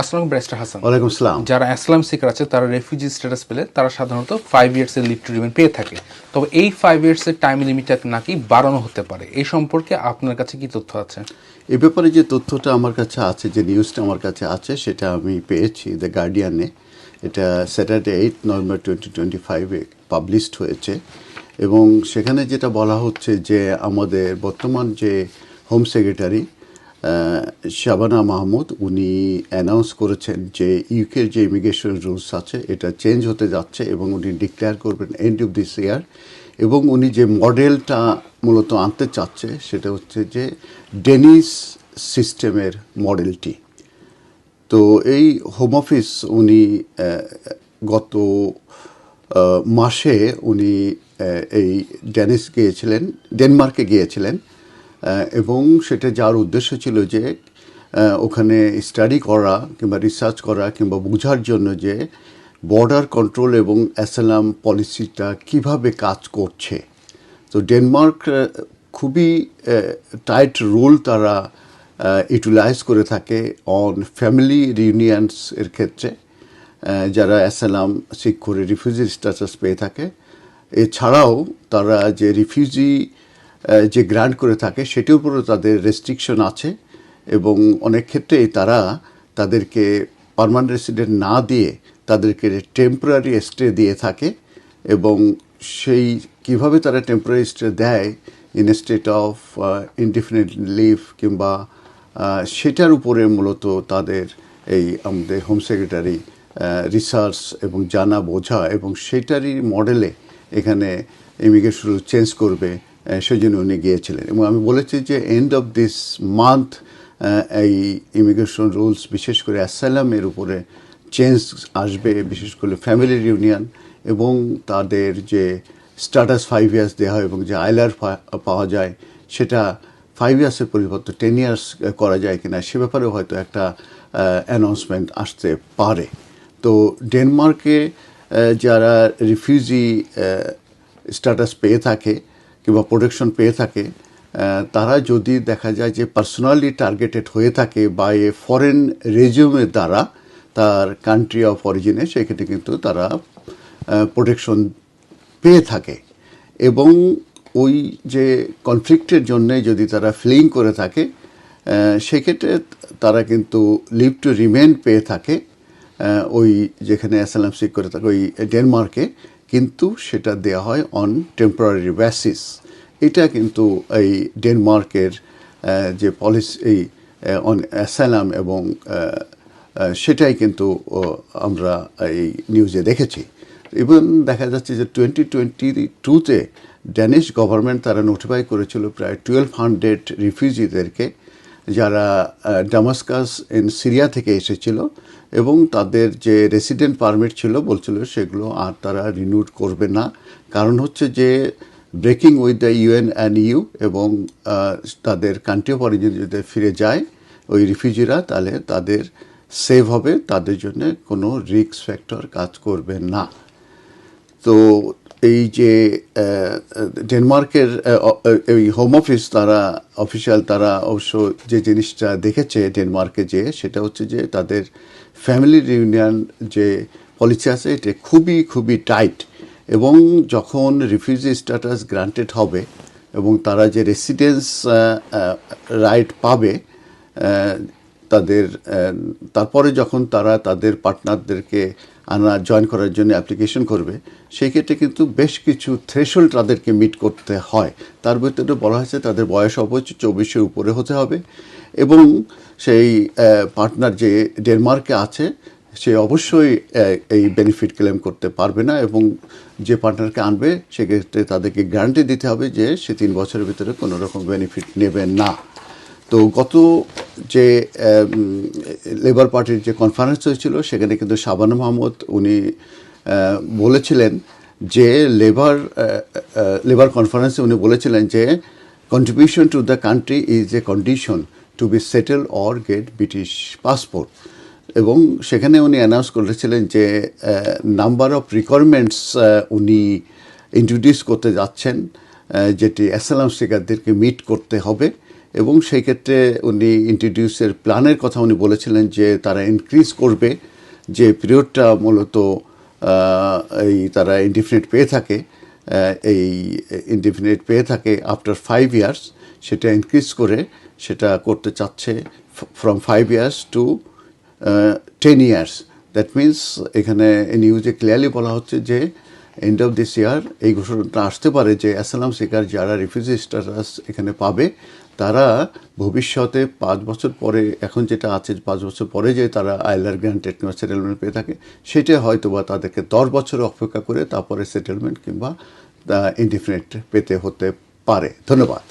আসসালাম ব্যারিস্টার হাসান। ওয়ালাইকুম আসসালাম যারা অ্যাসলাম সিকার আছে তারা রেফিউজি স্ট্যাটাস পেলে তারা সাধারণত ফাইভ ইয়ার্স এর লিভ টু রিমেন পেয়ে থাকে। তবে এই ফাইভ ইয়ার্স এর টাইম লিমিটটা নাকি বাড়ানো হতে পারে এই সম্পর্কে আপনার কাছে কি তথ্য আছে? এ ব্যাপারে যে তথ্যটা আমার কাছে আছে যে নিউজটা আমার কাছে আছে সেটা আমি পেয়েছি দ্য গার্ডিয়ানে এটা Saturday eight November twenty twenty ফাইভে পাবলিশড হয়েছে। এবং সেখানে যেটা বলা হচ্ছে যে আমাদের বর্তমান যে হোম সেক্রেটারি শাবানা মাহমুদ, উনি অ্যানাউন্স করেছেন যে ইউকের যে ইমিগ্রেশন রুলস আছে, এটা চেঞ্জ হতে যাচ্ছে এবং উনি ডিক্লেয়ার করবেন এন্ড অফ দিস ইয়ার এবং উনি যে মডেলটা মূলত আনতে চাচ্ছে, সেটা হচ্ছে যে ডেনিস সিস্টেমের মডেলটি তো এই হোম অফিস উনি গত মাসে উনি এই ডেনিস গিয়েছিলেন ডেনমার্কে গিয়েছিলেন। এবং সেটা যার উদ্দেশ্য ছিল যে ওখানে স্টাডি করা কিংবা রিসার্চ করা কিংবা বোঝার জন্য যে বর্ডার কন্ট্রোল এবং অ্যাসালাম পলিসিটা কীভাবে কাজ করছে। তো ডেনমার্ক খুবই টাইট রুল তারা ইউটিলাইজ করে থাকে অন ফ্যামিলি রিউনিয়নস এর ক্ষেত্রে। যারা অ্যাসালাম সিক করে রিফিউজি স্ট্যাটাস পেয়ে থাকে। এছাড়াও তারা যে রিফিউজি যে গ্রান্ট করে থাকে, সেটির উপরও তাদের রেস্ট্রিকশন আছে এবং অনেক ক্ষেত্রেই তারা তাদেরকে পারমানেন্ট রেসিডেন্ট না দিয়ে তাদেরকে টেম্পোরারি স্টে দিয়ে থাকে এবং সেই, কীভাবে তারা টেম্পোরারি স্টে দেয় in state of indefinite leave কিংবা সেটার উপরে মূলত তাদের এই আমাদের হোম সেক্রেটারি রিসার্চ এবং জানা বোঝা এবং সেটারই মডেলে এখানে ইমিগ্রেশন চেঞ্জ করবে। আহ, সেই জন্য উনি গিয়েছিলেন। এবং আমি বলেছি যে এন্ড অফ দিস মান্থ এই ইমিগ্রেশন রুলস বিশেষ করে অ্যাসালামের উপরে চেঞ্জ আসবে বিশেষ করে ফ্যামিলি ইউনিয়ন এবং তাদের যে স্ট্যাটাস ফাইভ ইয়ার্স দেওয়া হয় এবং যে আইলার পাওয়া যায় সেটা ফাইভ ইয়ার্সের পরিবর্তে টেন ইয়ার্স করা যায় কিনা সে ব্যাপারেও হয়তো একটা অ্যানাউন্সমেন্ট আসতে পারে। তো ডেনমার্কে যারা রিফিউজি স্ট্যাটাস পেয়ে থাকে কিংবা প্রোটেকশন পেয়ে থাকে তারা যদি দেখা যায় যে পার্সোনালি টার্গেটেড হয়ে থাকে বা এ ফরেন রেজিউমের দ্বারা তার কান্ট্রি অফ অরিজিনে সেক্ষেত্রে কিন্তু তারা প্রোটেকশন পেয়ে থাকে। এবং ওই যে কনফ্লিক্টের জন্যে যদি তারা ফ্লিং করে থাকে সেক্ষেত্রে তারা কিন্তু লিভ টু রিমেন পেয়ে থাকে ওই যেখানে অ্যাসালাম সিক করে থাকে, ওই ডেনমার্কে কিন্তু সেটা দেওয়া হয় অন টেম্পোরারি বেসিস এটা কিন্তু এই ডেনমার্কের যে পলিসি এই অন অ্যাসালাম এবং সেটাই কিন্তু আমরা এই নিউজে দেখেছি। ইভেন দেখা যাচ্ছে যে টোয়েন্টি টোয়েন্টি টুতে ড্যানিশ গভর্নমেন্ট তারা নোটিফাই করেছিল প্রায় টুয়েলভ হান্ড্রেড রিফিউজিদেরকে যারা ডামাস্কাস ইন সিরিয়া থেকে এসেছিল এবং তাদের যে রেসিডেন্ট পারমিট ছিল বলছিল সেগুলো আর তারা রিনিউড করবে না। কারণ হচ্ছে যে breaking with the UN and EU এবং তাদের কান্ট্রি অফ অরিজিন যদি ফিরে যায়, ওই রিফিউজিরা তাহলে তাদের সেভ হবে, তাদের জন্য কোনো রিস্ক ফ্যাক্টর কাজ করবে না। তো এই যে ডেনমার্কের এই হোম অফিস তারা অফিসিয়াল তারা অবশ্য যে জিনিসটা দেখেছে ডেনমার্কে যে, সেটা হচ্ছে যে তাদের ফ্যামিলি ইউনিয়ন যে পলিসি আছে, এটা খুবই খুবই টাইট এবং যখন রিফিউজি স্ট্যাটাস গ্রান্টেড হবে এবং তারা যে রেসিডেন্স রাইট পাবে তাদের তারপরে যখন তারা তাদের পার্টনারদেরকে আনা, জয়েন করার জন্য অ্যাপ্লিকেশন করবে, সেই ক্ষেত্রে কিন্তু বেশ কিছু থ্রেশল তাদেরকে মিট করতে হয়। তার ভিতরে বলা হয়েছে তাদের বয়স অবশ্য চব্বিশের উপরে হতে হবে এবং সেই পার্টনার যে ডেনমার্কে আছে, সে অবশ্যই এই বেনিফিট ক্লেম করতে পারবে না এবং যে পার্টনারকে আনবে, সেক্ষেত্রে তাদেরকে গ্যারান্টি দিতে হবে যে সে তিন বছরের ভিতরে কোনো রকম বেনিফিট নেবে না। তো গত যে লেবার পার্টির যে কনফারেন্স হয়েছিল, সেখানে কিন্তু শাবানা মাহমুদ, উনি বলেছিলেন যে লেবার লেবার কনফারেন্সে উনি বলেছিলেন যে contribution to the country is a condition to be settle or get British passport এবং সেখানে উনি অ্যানাউন্স করেছিলেন যে নাম্বার অফ রিকোয়ারমেন্টস উনি ইন্ট্রোডিউস করতে যাচ্ছেন যেটি অ্যাসালাম সিকারদেরকে মিট করতে হবে। এবং সেই ক্ষেত্রে উনি ইন্ট্রোডিউসের প্ল্যানের কথা উনি বলেছিলেন যে তারা ইনক্রিজ করবে, যে পিরিয়ডটা মূলত এই তারা ইনডিফিনিট পেয়ে থাকে এই ইনডিফিনিট পেয়ে থাকে আফটার ফাইভ ইয়ার্স সেটা ইনক্রিজ করে সেটা করতে চাচ্ছে from five years to ten years that means এখানে নিউজে ক্লিয়ারলি বলা হচ্ছে যে এন্ড অফ দিস ইয়ার এই ঘোষণাটা আসতে পারে যে অ্যাসালাম শিকার যারা রিফিউজি স্ট্যাটাস এখানে পাবে তারা ভবিষ্যতে পাঁচ বছর পরে, এখন যেটা আছে পাঁচ বছর পরে যে তারা আইলার গ্র্যান্ড কিংবা সেটেলমেন্ট পেয়ে থাকে, সেটা হয়তো বা তাদেরকে দশ বছর অপেক্ষা করে তারপরে সেটেলমেন্ট কিংবা ইনডিফিনিট পেতে হতে পারে। ধন্যবাদ।